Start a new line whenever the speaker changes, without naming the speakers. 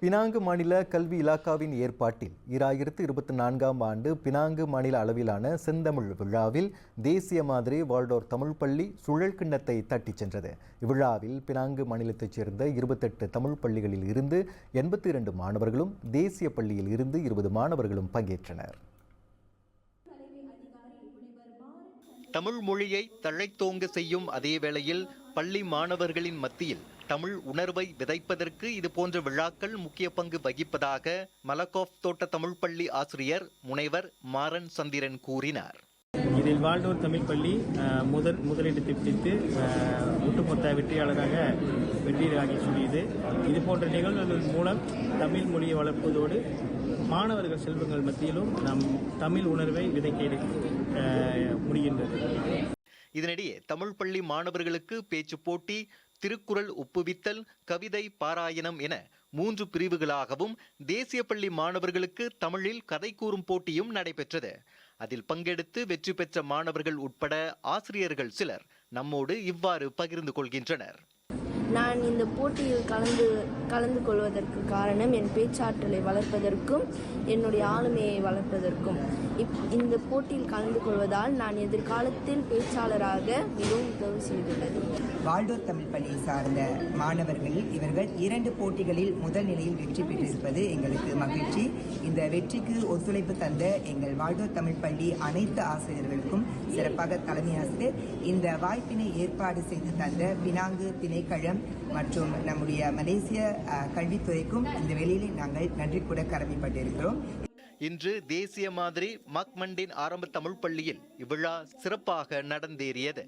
Penang மாநில கல்வி இலாக்காவின் ஏற்பாட்டில் இராயிரத்து இருபத்தி நான்காம் ஆண்டு பினாங்கு மாநில அளவிலான செந்தமிழ் விழாவில் தேசிய மாதிரி வால்டோர் தமிழ் பள்ளி சுழல் கிண்ணத்தை தட்டிச் சென்றது. இவ்விழாவில் பினாங்கு மாநிலத்தைச் சேர்ந்த இருபத்தெட்டு தமிழ் பள்ளிகளில் இருந்து எண்பத்தி இரண்டு மாணவர்களும் தேசிய பள்ளியில் இருந்து இருபது மாணவர்களும் பங்கேற்றனர்.
தமிழ் மொழியை தழைத்தோங்க செய்யும் அதே வேளையில் பள்ளி மாணவர்களின் மத்தியில் தமிழ் உணர்வை விதைப்பதற்கு இது போன்ற விழாக்கள் முக்கிய பங்கு வகிப்பதாக மலக்காஃப் தோட்ட தமிழ் பள்ளி ஆசிரியர் முனைவர் மாறன் சந்திரன் கூறினார்.
இதில் வாழ்ந்தோர் தமிழ் பள்ளி முதல் முதலிடத்தை பிடித்து ஒட்டுமொத்த வெற்றியாளராக வெற்றியாகி சொல்லியது. இது போன்ற நிகழ்வுகள் மூலம் தமிழ் மொழியை வளர்ப்பதோடு மாணவர்கள் செல்வங்கள் மத்தியிலும் நம் தமிழ் உணர்வை விதைக்க முடிகின்றது.
இதனிடையே தமிழ் பள்ளி மாணவர்களுக்கு பேச்சு போட்டி திருக்குறள் ஒப்புவித்தல் கவிதை பாராயணம் என மூன்று பிரிவுகளாகவும் தேசிய பள்ளி மாணவர்களுக்கு தமிழில் கதை கூறும் போட்டியும் நடைபெற்றது. அதில் பங்கெடுத்து வெற்றி பெற்ற மாணவர்கள் உட்பட ஆசிரியர்கள் சிலர் நம்மோடு இவ்வாறு பகிர்ந்து கொள்கின்றனர்.
நான் இந்த போட்டியில் கலந்து கலந்து கொள்வதற்கு காரணம் என் பேச்சாற்றலை வளர்ப்பதற்கும் என்னுடைய ஆளுமையை வளர்ப்பதற்கும். இப் இந்த போட்டியில் கலந்து கொள்வதால் நான் எதிர்காலத்தில் பேச்சாளராக மிகவும் உதவி செய்துள்ளது.
வால்டோர் தமிழ் பள்ளியை சார்ந்த மாணவர்கள் இவர்கள் இரண்டு போட்டிகளில் முதல் நிலையில் வெற்றி பெற்றிருப்பது எங்களுக்கு மகிழ்ச்சி. இந்த வெற்றிக்கு ஒத்துழைப்பு தந்த எங்கள் வால்டோர் தமிழ் பள்ளி அனைத்து ஆசிரியர்களுக்கும் சிறப்பாக தலைமை ஆசிரியர். இந்த வாய்ப்பினை ஏற்பாடு செய்து தந்த பினாங்கு திணைக்களம் மற்றும் நம்முடைய மலேசிய அஹ், கல்வித்துறைக்கும் இந்த வேளையிலே நாங்கள் நன்றி கூட கடமைப்பட்டிருக்கிறோம்.
இன்று தேசிய மாதிரி மக்மண்டின் ஆரம்ப தமிழ் பள்ளியில் இவ்விழா சிறப்பாக நடந்தேறியது.